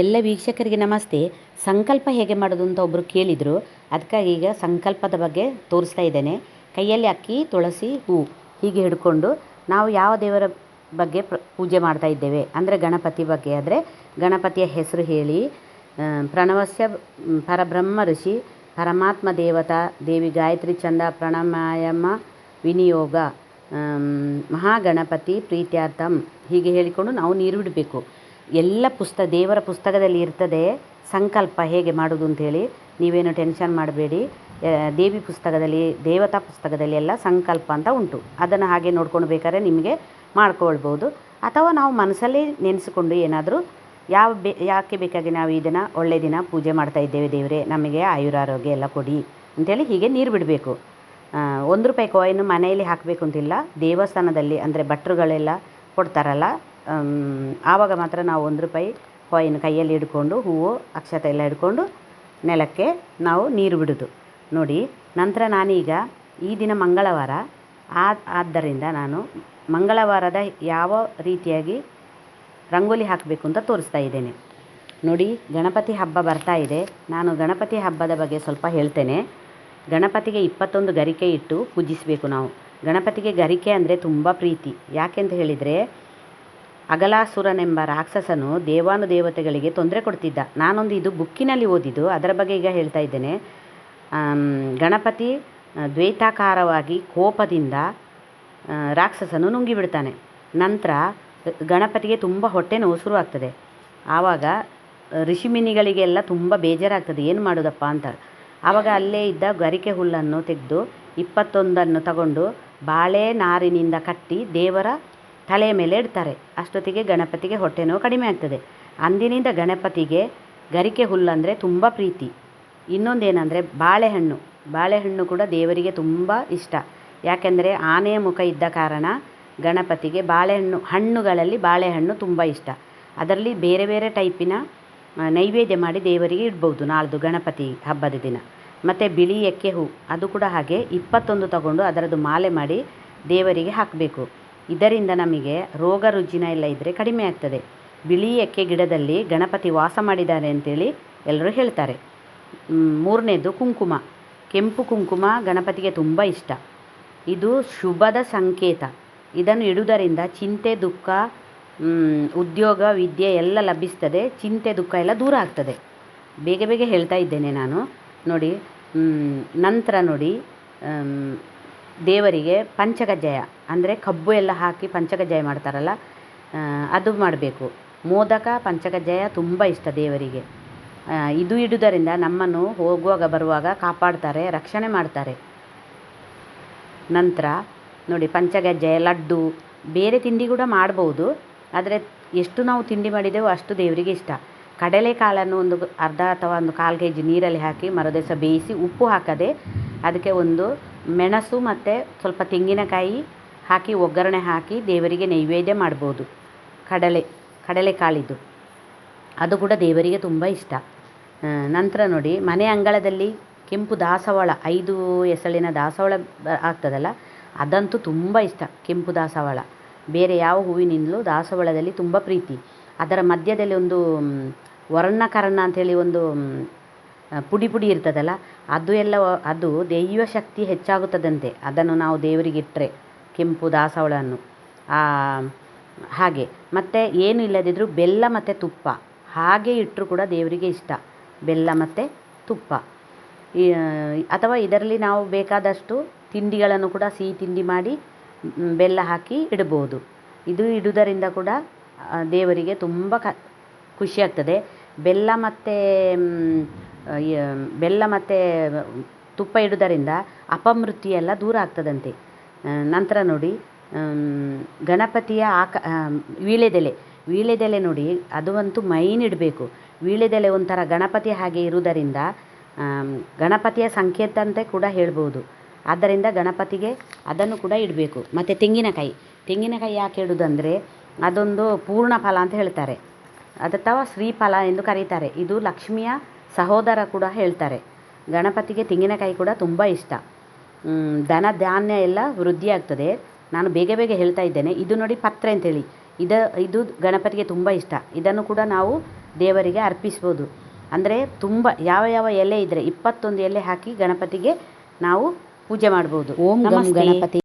ಎಲ್ಲ ವೀಕ್ಷಕರಿಗೆ ನಮಸ್ತೆ. ಸಂಕಲ್ಪ ಹೇಗೆ ಮಾಡೋದು ಅಂತ ಒಬ್ಬರು ಕೇಳಿದರು. ಅದಕ್ಕಾಗಿ ಈಗ ಸಂಕಲ್ಪದ ಬಗ್ಗೆ ತೋರಿಸ್ತಾ ಇದ್ದೇನೆ. ಕೈಯಲ್ಲಿ ಅಕ್ಕಿ, ತುಳಸಿ, ಹೂ ಹೀಗೆ ಹಿಡ್ಕೊಂಡು ನಾವು ಯಾವ ದೇವರ ಬಗ್ಗೆ ಪೂಜೆ ಮಾಡ್ತಾ ಇದ್ದೇವೆ. ಅಂದರೆ ಗಣಪತಿ ಬಗ್ಗೆ ಆದರೆ ಗಣಪತಿಯ ಹೆಸರು ಹೇಳಿ ಪ್ರಣವಸ್ಯ ಪರಬ್ರಹ್ಮ ಋಷಿ, ಪರಮಾತ್ಮ ದೇವತಾ, ದೇವಿ ಗಾಯತ್ರಿ ಚಂದ, ಪ್ರಣಮಾಯಮ, ವಿನಿಯೋಗ ಮಹಾಗಣಪತಿ, ಪ್ರೀತ್ಯಾರ್ಥಂ ಹೀಗೆ ಹೇಳಿಕೊಂಡು ನಾವು ನೀರು ಬಿಡಬೇಕು. ಎಲ್ಲ ಪುಸ್ತಕ ದೇವರ ಪುಸ್ತಕದಲ್ಲಿ ಇರ್ತದೆ. ಸಂಕಲ್ಪ ಹೇಗೆ ಮಾಡೋದು ಅಂತೇಳಿ ನೀವೇನು ಟೆನ್ಷನ್ ಮಾಡಬೇಡಿ. ದೇವಿ ಪುಸ್ತಕದಲ್ಲಿ, ದೇವತಾ ಪುಸ್ತಕದಲ್ಲಿ ಎಲ್ಲ ಸಂಕಲ್ಪ ಅಂತ ಉಂಟು. ಅದನ್ನು ಹಾಗೆ ನೋಡ್ಕೊಂಡು ಬೇಕಾದ್ರೆ ನಿಮಗೆ ಮಾಡ್ಕೊಳ್ಬೋದು. ಅಥವಾ ನಾವು ಮನಸ್ಸಲ್ಲೇ ನೆನೆಸಿಕೊಂಡು ಏನಾದರೂ ಯಾವ ಬೇ, ಯಾಕೆ ಬೇಕಾಗಿ ನಾವು ಇದನ್ನು ಒಳ್ಳೆಯ ದಿನ ಪೂಜೆ ಮಾಡ್ತಾ ಇದ್ದೇವೆ ದೇವರೇ, ನಮಗೆ ಆಯುರಾರೋಗ್ಯ ಎಲ್ಲ ಕೊಡಿ ಅಂತೇಳಿ ಹೀಗೆ ನೀರು ಬಿಡಬೇಕು. ಒಂದು ರೂಪಾಯಿ ಕಾಯಿನ್ ಮನೆಯಲ್ಲಿ ಹಾಕಬೇಕು ಅಂತಿಲ್ಲ. ದೇವಸ್ಥಾನದಲ್ಲಿ, ಅಂದರೆ ಭಟ್ರುಗಳೆಲ್ಲ ಕೊಡ್ತಾರಲ್ಲ ಆವಾಗ ಮಾತ್ರ ನಾವು ಒಂದು ರೂಪಾಯಿ ಕಾಯಿನ್ ಕೈಯಲ್ಲಿ ಹಿಡ್ಕೊಂಡು, ಹೂವು ಅಕ್ಷತೆ ಎಲ್ಲ ಹಿಡ್ಕೊಂಡು ನೆಲಕ್ಕೆ ನಾವು ನೀರು ಬಿಡೋದು. ನೋಡಿ, ನಂತರ ನಾನೀಗ ಈ ದಿನ ಮಂಗಳವಾರ ಆದ್ದರಿಂದ ನಾನು ಮಂಗಳವಾರದ ಯಾವ ರೀತಿಯಾಗಿ ರಂಗೋಲಿ ಹಾಕಬೇಕು ಅಂತ ತೋರಿಸ್ತಾ ಇದ್ದೇನೆ. ನೋಡಿ, ಗಣಪತಿ ಹಬ್ಬ ಬರ್ತಾ ಇದೆ. ನಾನು ಗಣಪತಿ ಹಬ್ಬದ ಬಗ್ಗೆ ಸ್ವಲ್ಪ ಹೇಳ್ತೇನೆ. ಗಣಪತಿಗೆ ಇಪ್ಪತ್ತೊಂದು ಗರಿಕೆ ಇಟ್ಟು ಪೂಜಿಸಬೇಕು ನಾವು. ಗಣಪತಿಗೆ ಗರಿಕೆ ಅಂದರೆ ತುಂಬ ಪ್ರೀತಿ. ಯಾಕೆಂತ ಹೇಳಿದರೆ ಅಗಲಾಸುರನೆಂಬ ರಾಕ್ಷಸನು ದೇವಾನುದೇವತೆಗಳಿಗೆ ತೊಂದರೆ ಕೊಡ್ತಿದ್ದ. ನಾನೊಂದು ಇದು ಬುಕ್ಕಿನಲ್ಲಿ ಓದಿದ್ದು, ಅದರ ಬಗ್ಗೆ ಈಗ ಹೇಳ್ತಾ ಇದ್ದೇನೆ. ಗಣಪತಿ ದ್ವೈತಾಕಾರವಾಗಿ ಕೋಪದಿಂದ ರಾಕ್ಷಸನು ನುಂಗಿಬಿಡ್ತಾನೆ. ನಂತರ, ಗಣಪತಿಗೆ ತುಂಬ ಹೊಟ್ಟೆ ನೋವು ಶುರುವಾಗ್ತದೆ. ಆವಾಗ, ಋಷಿಮಿನಿಗಳಿಗೆಲ್ಲ ತುಂಬ ಬೇಜಾರಾಗ್ತದೆ, ಏನು ಮಾಡೋದಪ್ಪ ಅಂತ. ಆವಾಗ ಅಲ್ಲೇ ಇದ್ದ ಗರಿಕೆ ಹುಲ್ಲನ್ನು ತೆಗೆದು, ಇಪ್ಪತ್ತೊಂದನ್ನು ತಗೊಂಡು, ಬಾಳೆ ನಾರಿನಿಂದ ಕಟ್ಟಿ ದೇವರ ತಲೆಯ ಮೇಲೆ ಇಡ್ತಾರೆ. ಅಷ್ಟೊತ್ತಿಗೆ ಗಣಪತಿಗೆ ಹೊಟ್ಟೆ ನೋವು ಕಡಿಮೆ ಆಗ್ತದೆ. ಅಂದಿನಿಂದ ಗಣಪತಿಗೆ ಗರಿಕೆ ಹುಲ್ಲಂದರೆ ತುಂಬ ಪ್ರೀತಿ. ಇನ್ನೊಂದೇನೆಂದರೆ ಬಾಳೆಹಣ್ಣು. ಬಾಳೆಹಣ್ಣು ಕೂಡ ದೇವರಿಗೆ ತುಂಬ ಇಷ್ಟ. ಯಾಕೆಂದರೆ ಆನೆಯ ಮುಖ ಇದ್ದ ಕಾರಣ ಗಣಪತಿಗೆ ಬಾಳೆಹಣ್ಣು, ಹಣ್ಣುಗಳಲ್ಲಿ ಬಾಳೆಹಣ್ಣು ತುಂಬ ಇಷ್ಟ. ಅದರಲ್ಲಿ ಬೇರೆ ಬೇರೆ ಟೈಪಿನ ನೈವೇದ್ಯ ಮಾಡಿ ದೇವರಿಗೆ ಇಡ್ಬೋದು ನಾಳ್ದು ಗಣಪತಿ ಹಬ್ಬದ ದಿನ. ಮತ್ತು ಬಿಳಿ ಎಕ್ಕೆ ಹೂ, ಅದು ಕೂಡ ಹಾಗೆ ಇಪ್ಪತ್ತೊಂದು ತಗೊಂಡು ಅದರದ್ದು ಮಾಲೆ ಮಾಡಿ ದೇವರಿಗೆ ಹಾಕಬೇಕು. ಇದರಿಂದ ನಮಗೆ ರೋಗ ರುಜಿನ ಎಲ್ಲ ಇದ್ದರೆ ಕಡಿಮೆ ಆಗ್ತದೆ. ಬಿಳಿ ಎಕ್ಕೆ ಗಿಡದಲ್ಲಿ ಗಣಪತಿ ವಾಸ ಮಾಡಿದ್ದಾರೆ ಅಂತೇಳಿ ಎಲ್ಲರೂ ಹೇಳ್ತಾರೆ. ಮೂರನೇದು ಕುಂಕುಮ. ಕೆಂಪು ಕುಂಕುಮ ಗಣಪತಿಗೆ ತುಂಬ ಇಷ್ಟ. ಇದು ಶುಭದ ಸಂಕೇತ. ಇದನ್ನು ಇಡುವುದರಿಂದ ಚಿಂತೆ, ದುಃಖ ಉದ್ಯೋಗ, ವಿದ್ಯೆ ಎಲ್ಲ ಲಭಿಸ್ತದೆ. ಚಿಂತೆ, ದುಃಖ ಎಲ್ಲ ದೂರ ಆಗ್ತದೆ. ಬೇಗ ಬೇಗ ಹೇಳ್ತಾ ಇದ್ದೇನೆ ನಾನು. ನೋಡಿ ನಂತರ ನೋಡಿ ದೇವರಿಗೆ ಪಂಚಕಜ್ಜಾಯ ಅಂದರೆ ಕಬ್ಬು ಎಲ್ಲ ಹಾಕಿ ಪಂಚಕಜ್ಜಾಯ ಮಾಡ್ತಾರಲ್ಲ ಅದು ಮಾಡಬೇಕು. ಮೋದಕ ಪಂಚಕಜ್ಜಾಯ ತುಂಬ ಇಷ್ಟ ದೇವರಿಗೆ. ಇದು ಇಡುವುದರಿಂದ ನಮ್ಮನ್ನು ಹೋಗುವಾಗ ಬರುವಾಗ ಕಾಪಾಡ್ತಾರೆ, ರಕ್ಷಣೆ ಮಾಡ್ತಾರೆ. ನಂತರ ನೋಡಿ ಪಂಚಗಜ್ಜಾಯ ಲಡ್ಡು, ಬೇರೆ ತಿಂಡಿ ಕೂಡ ಮಾಡ್ಬೋದು, ಆದರೆ ಎಷ್ಟು ನಾವು ತಿಂಡಿ ಮಾಡಿದೆವೋ ಅಷ್ಟು ದೇವರಿಗೆ ಇಷ್ಟ. ಕಡಲೆಕಾಳನ್ನು ಒಂದು ಅರ್ಧ ಅಥವಾ ಒಂದು ಕಾಲು ಕೆ ಜಿ ನೀರಲ್ಲಿ ಹಾಕಿ ಮರುದಿವಸ ಬೇಯಿಸಿ ಉಪ್ಪು ಹಾಕದೆ, ಅದಕ್ಕೆ ಒಂದು ಮೆಣಸು ಮತ್ತು ಸ್ವಲ್ಪ ತೆಂಗಿನಕಾಯಿ ಹಾಕಿ, ಒಗ್ಗರಣೆ ಹಾಕಿ ದೇವರಿಗೆ ನೈವೇದ್ಯ ಮಾಡ್ಬೋದು. ಕಡಲೆ ಕಡಲೆ ಕಡಲೆಕಾಳಿದ್ದು ಅದು ಕೂಡ ದೇವರಿಗೆ ತುಂಬ ಇಷ್ಟ. ನಂತರ ನೋಡಿ, ಮನೆ ಅಂಗಳದಲ್ಲಿ ಕೆಂಪು ದಾಸವಾಳ, ಐದು ಎಸಳಿನ ದಾಸವಾಳ ಆಗ್ತದಲ್ಲ, ಅದಂತೂ ತುಂಬ ಇಷ್ಟ, ಕೆಂಪು ದಾಸವಾಳ. ಬೇರೆ ಯಾವ ಹೂವಿನಿಂದಲೂ ದಾಸವಾಳದಲ್ಲಿ ತುಂಬ ಪ್ರೀತಿ. ಅದರ ಮಧ್ಯದಲ್ಲಿ ಒಂದು ವರ್ಣಕರಣ ಅಂಥೇಳಿ ಒಂದು ಪುಡಿ ಪುಡಿ ಇರ್ತದಲ್ಲ, ಅದು ಎಲ್ಲ ಅದು ದೈವ ಶಕ್ತಿ ಹೆಚ್ಚಾಗುತ್ತದಂತೆ. ಅದನ್ನು ನಾವು ದೇವರಿಗೆ ಇಟ್ಟರೆ ಕೆಂಪು ದಾಸವಳನ್ನು. ಹಾಗೆ. ಮತ್ತು ಏನು ಇಲ್ಲದಿದ್ದರೂ ಬೆಲ್ಲ ಮತ್ತು ತುಪ್ಪ. ಹಾಗೆ ಇಟ್ಟರೂ ಕೂಡ ದೇವರಿಗೆ ಇಷ್ಟ. ಬೆಲ್ಲ ಮತ್ತು ತುಪ್ಪ. ಅಥವಾ ಇದರಲ್ಲಿ ನಾವು ಬೇಕಾದಷ್ಟು ತಿಂಡಿಗಳನ್ನು ಕೂಡ ಸಿಹಿ ತಿಂಡಿ ಮಾಡಿ ಬೆಲ್ಲ ಹಾಕಿ ಇಡ್ಬೋದು ಇದು ಇಡುವುದರಿಂದ ಕೂಡ ದೇವರಿಗೆ ತುಂಬ ಕ ಖುಷಿಯಾಗ್ತದೆ ಬೆಲ್ಲ ಮತ್ತು ಬೆಲ್ಲ ಮತ್ತು ತುಪ್ಪ ಇಡುವುದರಿಂದ ಅಪಮೃತ್ಯು ಎಲ್ಲ ದೂರ ಆಗ್ತದಂತೆ. ನಂತರ ನೋಡಿ ಗಣಪತಿಯ ಆಕ ವೀಳೆದೆಲೆ ವೀಳ್ಯದೆಲೆ. ವೀಳ್ಯದೆಲೆ ನೋಡಿ, ಅದು ಅಂತೂ ಮೈನ್ ಇಡಬೇಕು. ವೀಳ್ಯದೆಲೆ ಒಂಥರ ಗಣಪತಿ ಹಾಗೆ ಇರುವುದರಿಂದ ಗಣಪತಿಯ ಸಂಕೇತ ಅಂತ ಕೂಡ ಹೇಳ್ಬೋದು. ಆದ್ದರಿಂದ ಗಣಪತಿಗೆ ಅದನ್ನು ಕೂಡ ಇಡಬೇಕು. ಮತ್ತು ತೆಂಗಿನಕಾಯಿ. ತೆಂಗಿನಕಾಯಿ ಯಾಕೆ ಇಡುವುದಂದರೆ, ಅದೊಂದು ಪೂರ್ಣ ಫಲ ಅಂತ ಹೇಳ್ತಾರೆ. ಅಥವಾ ಶ್ರೀಫಲ ಎಂದು ಕರೀತಾರೆ. ಇದು ಲಕ್ಷ್ಮಿಯ ಸಹೋದರ ಕೂಡ ಹೇಳ್ತಾರೆ. ಗಣಪತಿಗೆ ತೆಂಗಿನಕಾಯಿ ಕೂಡ ತುಂಬ ಇಷ್ಟ. ದನ ಧನ ಧಾನ್ಯ ಎಲ್ಲ ವೃದ್ಧಿ ಆಗ್ತದೆ. ನಾನು ಬೇಗ ಬೇಗ ಹೇಳ್ತಾ ಇದ್ದೇನೆ. ಇದು ನೋಡಿ ಪತ್ರೆ ಅಂತೇಳಿ. ಇದು ಇದು ಗಣಪತಿಗೆ ತುಂಬ ಇಷ್ಟ. ಇದನ್ನು ಕೂಡ ನಾವು ದೇವರಿಗೆ ಅರ್ಪಿಸ್ಬೋದು. ಅಂದರೆ ತುಂಬ ಯಾವ ಯಾವ ಎಲೆ ಇದ್ದರೆ ಇಪ್ಪತ್ತೊಂದು ಎಲೆ ಹಾಕಿ ಗಣಪತಿಗೆ ನಾವು ಪೂಜೆ ಮಾಡ್ಬೋದು. ಓಂ ಗಣಪತಿ.